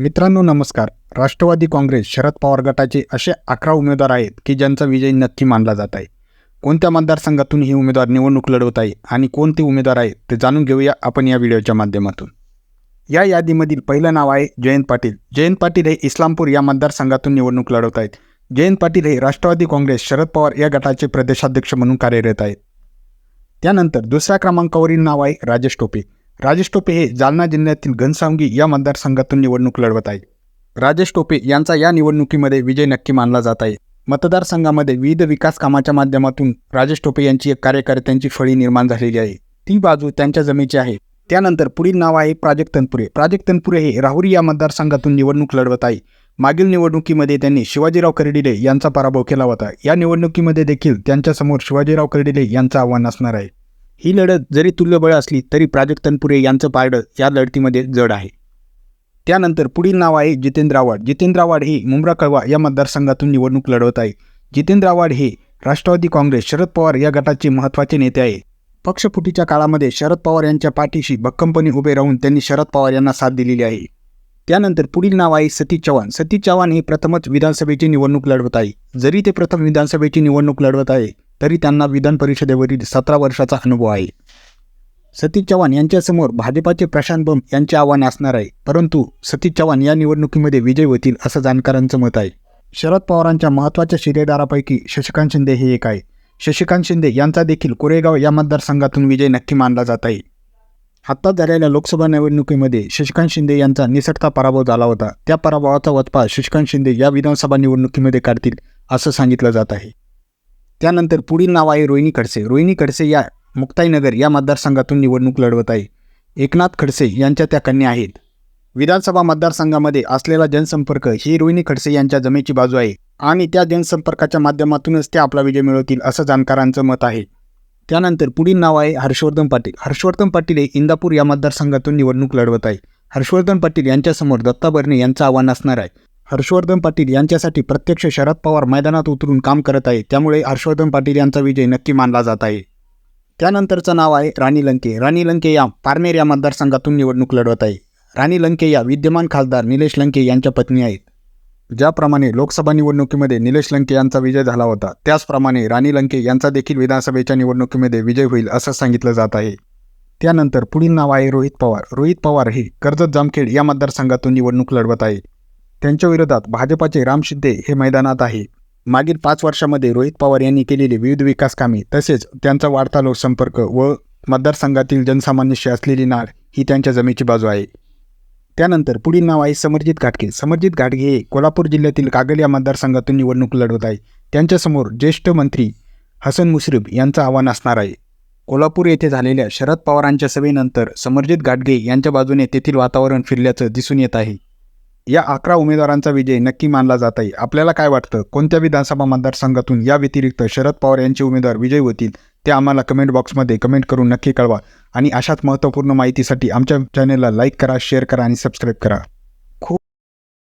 मित्रांनो नमस्कार. राष्ट्रवादी काँग्रेस शरद पवार गटाचे असे अकरा उमेदवार आहेत की ज्यांचा विजय नक्की मानला जात आहे. कोणत्या मतदारसंघातून ही उमेदवार निवडणूक लढवत आहे आणि कोणते उमेदवार आहेत ते जाणून घेऊया आपण या व्हिडिओच्या माध्यमातून. या यादीमधील पहिलं नाव आहे जयंत पाटील. जयंत पाटील हे इस्लामपूर या मतदारसंघातून निवडणूक लढवत आहेत. जयंत पाटील हे राष्ट्रवादी काँग्रेस शरद पवार या गटाचे प्रदेशाध्यक्ष म्हणून कार्यरत आहेत. त्यानंतर दुसऱ्या क्रमांकावरील नाव आहे राजेश टोपे. राजेश टोपे हे जालना जिल्ह्यातील घनसावंगी या मतदारसंघातून निवडणूक लढवत आहे राजेश टोपे यांचा या निवडणुकीमध्ये विजय नक्की मानला जात आहे. मतदारसंघामध्ये विविध विकास कामाच्या माध्यमातून राजेश टोपे यांची एक कार्यकर्त्यांची फळी निर्माण झालेली आहे. ती बाजू त्यांच्या जमेची आहे. त्यानंतर पुढील नाव आहे प्राजक्त तनपुरे. प्राजक्त तनपुरे हे राहुरी या मतदारसंघातून निवडणूक लढवत आहे. मागील निवडणुकीमध्ये त्यांनी शिवाजीराव कर्डिले यांचा पराभव केला होता. या निवडणुकीमध्ये देखील त्यांच्यासमोर शिवाजीराव कर्डिले यांचं आव्हान असणार आहे. ही लढत जरी तुल्यबळ असली तरी प्राजक्त तनपुरे यांचं पारडं या लढतीमध्ये जड आहे. त्यानंतर पुढील नाव आहे जितेंद्र आव्हाड. जितेंद्र आव्हाड हे मुंब्रा कळवा या मतदारसंघातून निवडणूक लढवत आहे. जितेंद्र आव्हाड हे राष्ट्रवादी काँग्रेस शरद पवार या गटाचे महत्त्वाचे नेते आहे पक्षफुटीच्या काळामध्ये शरद पवार यांच्या पाठीशी भक्कमपणे उभे राहून त्यांनी शरद पवार यांना साथ दिलेली आहे. त्यानंतर पुढील नाव आहे सतीश चव्हाण. सतीश चव्हाण हे प्रथमच विधानसभेची निवडणूक लढवत आहे. जरी ते प्रथम विधानसभेची निवडणूक लढवत आहे तरी त्यांना विधान परिषदेवरील सतरा वर्षाचा अनुभव आहे. सतीश चव्हाण यांच्यासमोर भाजपाचे प्रशांत बंब यांचे आव्हान असणार आहे. परंतु सतीश चव्हाण या निवडणुकीमध्ये विजय होतील असं जाणकारांचं मत आहे. शरद पवारांच्या महत्त्वाच्या शिरेदारापैकी शशिकांत शिंदे हे एक आहे. शशिकांत शिंदे यांचा देखील कोरेगाव या मतदारसंघातून विजय नक्की मानला जात आहे. आत्ताच झालेल्या लोकसभा निवडणुकीमध्ये शशिकांत शिंदे यांचा निसटता पराभव झाला होता. त्या पराभवाचा वचपा शशिकांत शिंदे या विधानसभा निवडणुकीमध्ये काढतील असं सांगितलं जात आहे. त्यानंतर पुढील नाव आहे रोहिणी खडसे. रोहिणी खडसे या मुक्ताईनगर या मतदारसंघातून निवडणूक लढवत आहे. एकनाथ खडसे यांच्या त्या कन्या आहेत. विधानसभा मतदारसंघामध्ये असलेला जनसंपर्क ही रोहिणी खडसे यांच्या जमेची बाजू आहे आणि त्या जनसंपर्काच्या माध्यमातूनच ते आपला विजय मिळवतील असं जाणकारांचं मत आहे. त्यानंतर पुढील नाव आहे हर्षवर्धन पाटील. हर्षवर्धन पाटील हे इंदापूर या मतदारसंघातून निवडणूक लढवत आहे. हर्षवर्धन पाटील यांच्यासमोर दत्ता भरणे यांचं आव्हान असणार आहे. हर्षवर्धन पाटील यांच्यासाठी प्रत्यक्ष शरद पवार मैदानात उतरून काम करत आहे. त्यामुळे हर्षवर्धन पाटील यांचा विजय नक्की मानला जात आहे. त्यानंतरचं नाव आहे राणी लंके. राणी लंके या पारनेर या मतदारसंघातून निवडणूक लढवत आहे. राणी लंके या विद्यमान खासदार निलेश लंके यांच्या पत्नी आहेत. ज्याप्रमाणे लोकसभा निवडणुकीमध्ये निलेश लंके यांचा विजय झाला होता त्याचप्रमाणे राणी लंके यांचा देखील विधानसभेच्या निवडणुकीमध्ये विजय होईल असं सांगितलं जात आहे. त्यानंतर पुढील नाव आहे रोहित पवार. रोहित पवार हे कर्जत जामखेड या मतदारसंघातून निवडणूक लढवत आहे. त्यांच्या विरोधात भाजपाचे राम शिंदे हे मैदानात आहे. मागील पाच वर्षामध्ये रोहित पवार यांनी केलेली विविध विकास कामे तसेच त्यांचा वाढता लोकसंपर्क व मतदारसंघातील जनसामान्याशी असलेली नाळ ही त्यांच्या जमेची बाजू आहे. त्यानंतर पुढील नाव आहे समरजित घाटगे. समरजित घाटगे हे कोल्हापूर जिल्ह्यातील कागल या मतदारसंघातून निवडणूक लढवत आहे. त्यांच्यासमोर ज्येष्ठ मंत्री हसन मुश्रीफ यांचं आव्हान असणार आहे. कोल्हापूर येथे झालेल्या शरद पवारांच्या सभेनंतर समरजित घाटगे यांच्या बाजूने तेथील वातावरण फिरल्याचं दिसून येत आहे. या अकरा उमेदवारांचा विजय नक्की मानला जात आहे. आपल्याला काय वाटतं? कोणत्या विधानसभा मतदारसंघातून या व्यतिरिक्त शरद पवार यांचे उमेदवार विजय होतील? ते आम्हाला कमेंट बॉक्समध्ये कमेंट करून नक्की कळवा. आणि अशाच महत्त्वपूर्ण माहितीसाठी आमच्या चॅनलला लाईक करा शेअर करा आणि सबस्क्राईब करा.